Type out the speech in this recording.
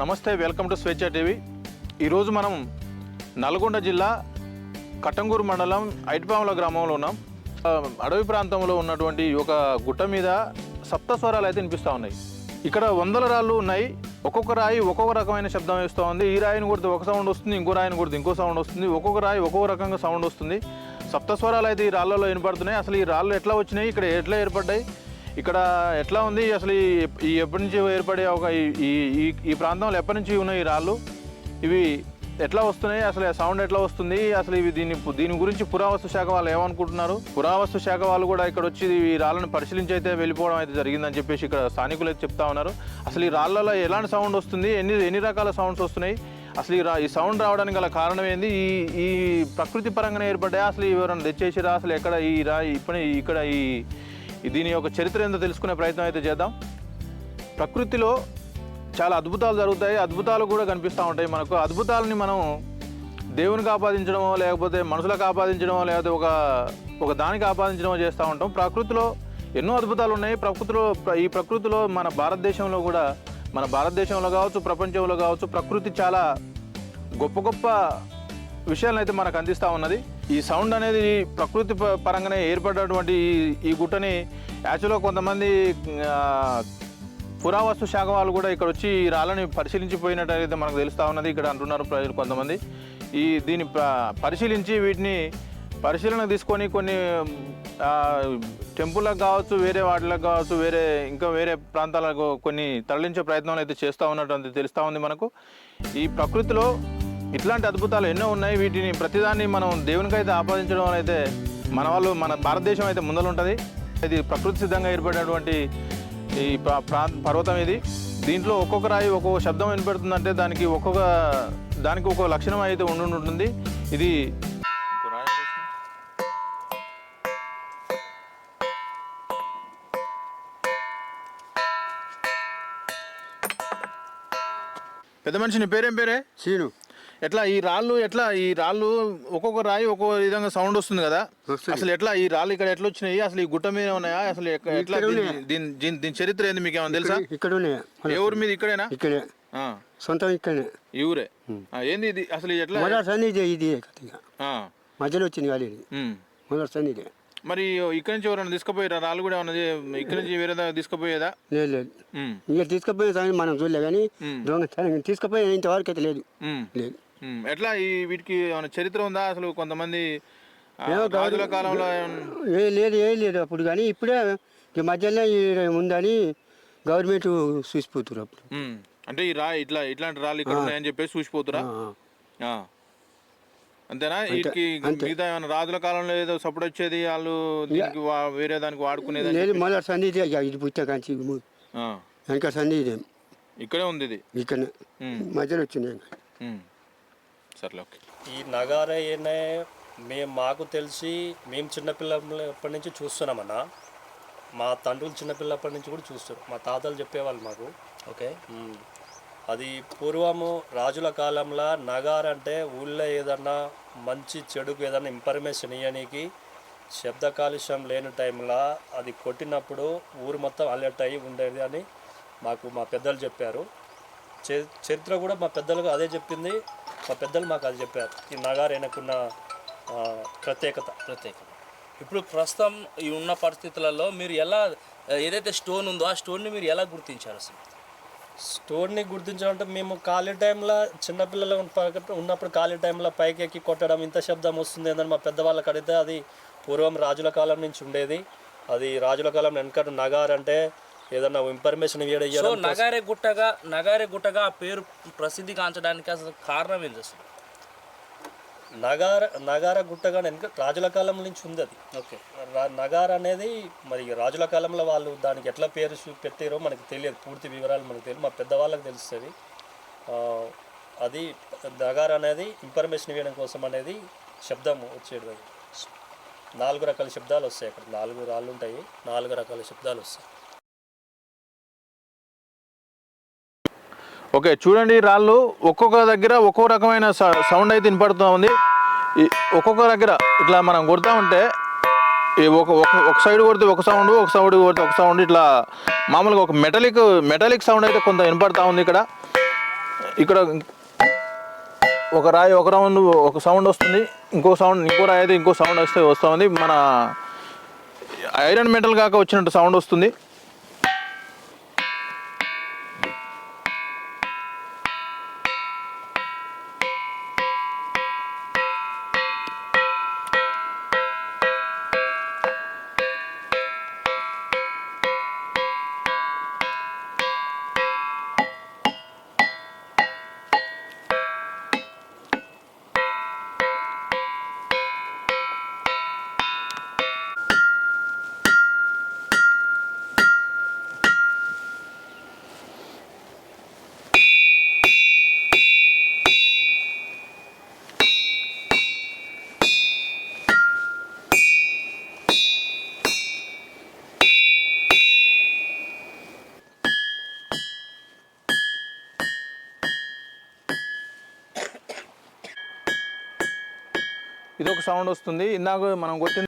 నమస్తే welcome to స్వేచ్ఛ TV. ఈరోజు మనం నల్గొండ జిల్లా కట్టంగూరు మండలం ఐట్పాముల గ్రామంలో ఉన్నాం. అడవి ప్రాంతంలో ఉన్నటువంటి ఒక గుట్ట మీద సప్త స్వరాలు అయితే వినిపిస్తూ ఉన్నాయి. ఇక్కడ వందల రాళ్ళు ఉన్నాయి. ఒక్కొక్క రాయి ఒక్కొక్క రకమైన శబ్దం వేస్తూ ఉంది. ఈ రాయిని కొడితే ఒక సౌండ్ వస్తుంది ఇంకో రాయిని కొడితే ఇంకో సౌండ్ వస్తుంది. ఒక్కొక్క రాయి ఒక్కొక్క రకంగా సౌండ్ వస్తుంది. సప్త స్వరాలు అయితే ఈ రాళ్ళలో వినపడుతున్నాయి. అసలు ఈ రాళ్ళు ఎట్లా వచ్చినాయి? ఇక్కడ ఎట్లా ఏర్పడ్డాయి? ఇక్కడ ఎట్లా ఉంది? అసలు ఈ ఎప్పటి నుంచి ఏర్పడే ఒక ఈ- ఈ ప్రాంతంలో ఎప్పటి నుంచి ఉన్నాయి ఈ రాళ్ళు? ఇవి ఎట్లా వస్తున్నాయి? అసలు సౌండ్ ఎట్లా వస్తుంది? అసలు ఇవి దీని దీని గురించి పురావస్తు శాఖ వాళ్ళు ఏమనుకుంటున్నారు? పురావస్తు శాఖ వాళ్ళు కూడా ఇక్కడ వచ్చి ఈ రాళ్ళను పరిశీలించి అయితే వెళ్ళిపోవడం అయితే జరిగిందని చెప్పేసి ఇక్కడ స్థానికులు అయితే చెప్తా ఉన్నారు. అసలు ఈ రాళ్ళలో ఎలాంటి సౌండ్ వస్తుంది? ఎన్ని ఎన్ని రకాల సౌండ్స్ వస్తున్నాయి? అసలు ఈ రా ఈ సౌండ్ రావడానికి గల కారణం ఏంది? ఈ ఈ ప్రకృతి పరంగానే ఏర్పడ్డాయి? అసలు ఎవరైనా తెచ్చేసిరా? అసలు ఎక్కడ ఈ రా ఇప్పుడు ఇక్కడ ఈ దీని యొక్క చరిత్ర ఏందో తెలుసుకునే ప్రయత్నం అయితే చేద్దాం. ప్రకృతిలో చాలా అద్భుతాలు జరుగుతాయి. అద్భుతాలు కూడా కనిపిస్తూ ఉంటాయి మనకు. అద్భుతాలని మనం దేవునికి ఆపాదించడమో లేకపోతే మనుషులకు ఆపాదించడమో లేకపోతే ఒక ఒక దానికి ఆపాదించడమో చేస్తూ ఉంటాం. ప్రకృతిలో ఎన్నో అద్భుతాలు ఉన్నాయి. ప్రకృతిలో ప్ర- ఈ ప్రకృతిలో మన భారతదేశంలో కూడా మన భారతదేశంలో కావచ్చు ప్రపంచంలో కావచ్చు ప్రకృతి చాలా గొప్ప గొప్ప విషయాలను అయితే మనకు అందిస్తూ ఉన్నది. ఈ సౌండ్ అనేది ప్రకృతి పరంగానే ఏర్పడినటువంటి ఈ- గుట్టని యాక్చువల్గా కొంతమంది పురావస్తు శాఖ వాళ్ళు కూడా ఇక్కడ వచ్చి ఈ రాళ్ళని పరిశీలించిపోయినట్టయితే మనకు తెలుస్తూ ఉన్నది. ఇక్కడ అంటున్నారు ప్రజలు కొంతమంది. ఈ దీన్ని ప- పరిశీలించి వీటిని పరిశీలన తీసుకొని కొన్ని ఆ, టెంపుల్లకు కావచ్చు వేరే వాటిలకు కావచ్చు వేరే ఇంకా వేరే ప్రాంతాలకు కొన్ని తరలించే ప్రయత్నాలు అయితే చేస్తూ ఉన్నట్టు తెలుస్తూ ఉంది మనకు. ఈ ప్రకృతిలో ఇట్లాంటి అద్భుతాలు ఎన్నో ఉన్నాయి. వీటిని ప్రతిదాన్ని మనం దేవునికైతే ఆపాదించడం అయితే మన వాళ్ళు మన భారతదేశం అయితే ముందలుంటుంది. ఇది ప్రకృతి సిద్ధంగా ఏర్పడినటువంటి ఈ ప్రా- ప్రాంత పర్వతం ఇది. దీంట్లో ఒక్కొక్క రాయి ఒక్కొక్క శబ్దం వినపెడుతుందంటే దానికి ఒక్కొక్క దానికి ఒక్కొక్క లక్షణం అయితే ఉండి ఉంటుంది ఇది పెద్ద మనిషి నీ పేరేం పేరే? సీను ఎట్లా ఈ రాళ్ళు ఎట్లా ఈ రాళ్ళు ఒక్కొక్క రాయి ఒక్కొక్క విధంగా సౌండ్ వస్తుంది కదా. అసలు ఎట్లా ఈ రాళ్ళు ఇక్కడ ఎట్లా వచ్చినాయి? అసలు ఈ గుట్ట మీద ఉన్నాయా? అసలు ఎట్లా ఇక్కడ దీని-. దీని చరిత్ర ఏంది మీకు ఏమైనా తెలుసా? ఇక్కడ ఉన్నాయా ఊరు మీద ఇక్కడేనా? ఇక్కడే. సొంతం ఇక్కడనే. ఈ ఊరే? ఏంది ఇది? అసలు ఎట్లా? మొదటి ఇదే ఇది మధ్యలో వచ్చింది ఇది. ఉమ్. మొదటి సన్ని ఇదే. మరి ఇక్కడి నుంచి ఎవరైనా తీసుకుపోయారా? రాళ్ళు కూడా ఉన్నది ఇక్కడి నుంచి వేరే తీసుకుపోయేదా? లేదు లేదు. ఇంకా తీసుకుపోయిన సంగతి మనం చూడలే కానీ. దొంగ తీసుకుపోయిన ఇంతవరకు అయితే లేదు. లేదు. ఎట్లా ఈ వీటికి ఏమైనా చరిత్ర ఉందా? అసలు కొంతమంది రాజుల కాలంలో ఏ లేదు ఏ లేదు అప్పుడు కానీ ఇప్పుడే ఈ మధ్యలో ఉందని గవర్నమెంట్ చూసిపోతున్నారు అప్పుడు. అంటే ఈ రా ఇట్లా ఇట్లాంటి రాళ్ళు ఇక్కడ ఉన్నాయని చెప్పేసి చూసిపోతురా. అంతేనా? వీటికి. మిగతా ఏమైనా రాజుల కాలంలో ఏదో సపోర్ట్ వచ్చేది? వాళ్ళు దీనికి వేరే దానికి వాడుకునేది లేదు చెప్పి- మొదటి సన్ని ఇదే ఇక పుట్ట కాంచి ఆ. వెనక సన్ని ఇదే ఇక్కడే ఉంది ఇది? ఇక్కడ. మధ్యలో వచ్చింది. సర్లే ఓకే. ఈ నగార ఏనే మేము మాకు తెలిసి మేము చిన్నపిల్లప్పటి నుంచి చూస్తున్నామన్న మా తండ్రులు చిన్నపిల్లప్పటి నుంచి కూడా చూస్తారు. మా తాతలు చెప్పేవాళ్ళు మాకు. ఓకే. అది పూర్వము రాజుల కాలంలో నగార అంటే ఊళ్ళో ఏదన్నా మంచి చెడుకు ఏదన్నా ఇన్ఫర్మేషన్ ఇవ్వడానికి శబ్ద కాలుష్యం లేని టైంలో అది కొట్టినప్పుడు ఊరు మొత్తం అలర్ట్ అయ్యి ఉండేది అని మాకు మా పెద్దలు చెప్పారు. చరిత్ర కూడా మా పెద్దలకు అదే చెప్పింది. మా పెద్దలు మాకు అది చెప్పారు. ఈ నగార వెనకున్న ప్రత్యేకత. ప్రత్యేకం ఇప్పుడు ప్రస్తుతం ఈ ఉన్న పరిస్థితులలో మీరు ఎలా ఏదైతే స్టోన్ ఉందో ఆ స్టోన్ని మీరు ఎలా గుర్తించారు అసలు? స్టోర్ని గుర్తించాలంటే మేము ఖాళీ టైంలో చిన్నపిల్లలు ఉన్నప్పుడు ఖాళీ టైంలో పైకి ఎక్కి కొట్టడం ఇంత శబ్దం వస్తుంది ఏందని మా పెద్దవాళ్ళకి అడిగితే అది పూర్వం రాజుల కాలం నుంచి ఉండేది. అది రాజుల కాలం వెనకట నగార్ అంటే ఏదన్నా ఇన్ఫర్మేషన్ సో నగారే గుట్టగా నగారే గుట్టగా ఆ పేరు ప్రసిద్ధి కాంచడానికి అసలు కారణం ఏంది అసలు? నగార నగార గుట్టగా వెనక రాజుల కాలం నుంచి ఉంది అది. ఓకే. నగార్ అనేది మరి రాజుల కాలంలో వాళ్ళు దానికి ఎట్లా పేరు పెట్టారో మనకు తెలియదు. పూర్తి వివరాలు మనకు తెలియదు. మా పెద్దవాళ్ళకి తెలుస్తుంది. అది నగార్ అనేది ఇన్ఫర్మేషన్ ఇవ్వడం కోసం అనేది శబ్దం వచ్చేది నాలుగు రకాల శబ్దాలు వస్తాయి అక్కడ. నాలుగు రాళ్ళు ఉంటాయి. నాలుగు రకాల శబ్దాలు వస్తాయి. ఓకే చూడండి రాళ్ళు. ఒక్కొక్క దగ్గర ఒక్కో రకమైన స- సౌండ్ అయితే వినపడుతూ ఉంది. ఒక్కొక్క దగ్గర ఇట్లా మనం కొడతా ఉంటే ఈ ఒక ఒక ఒక సైడ్ కొడితే ఒక సౌండ్ ఒక సైడ్ కొడితే ఒక సౌండ్ ఇట్లా మామూలుగా ఒక మెటలిక్ మెటాలిక్ సౌండ్ అయితే కొంత వినపడతా ఉంది ఇక్కడ. ఇక్కడ ఒక రాయి ఒక రౌండ్ ఒక సౌండ్ వస్తుంది. ఇంకో సౌండ్ ఇంకో రాయి అయితే ఇంకో సౌండ్ వస్తే వస్తుంది. మన ఐరన్ మెటల్ కాక వచ్చినట్టు సౌండ్ వస్తుంది. ఇది ఒక సౌండ్ వస్తుంది. ఇందాక మనం కొట్టిన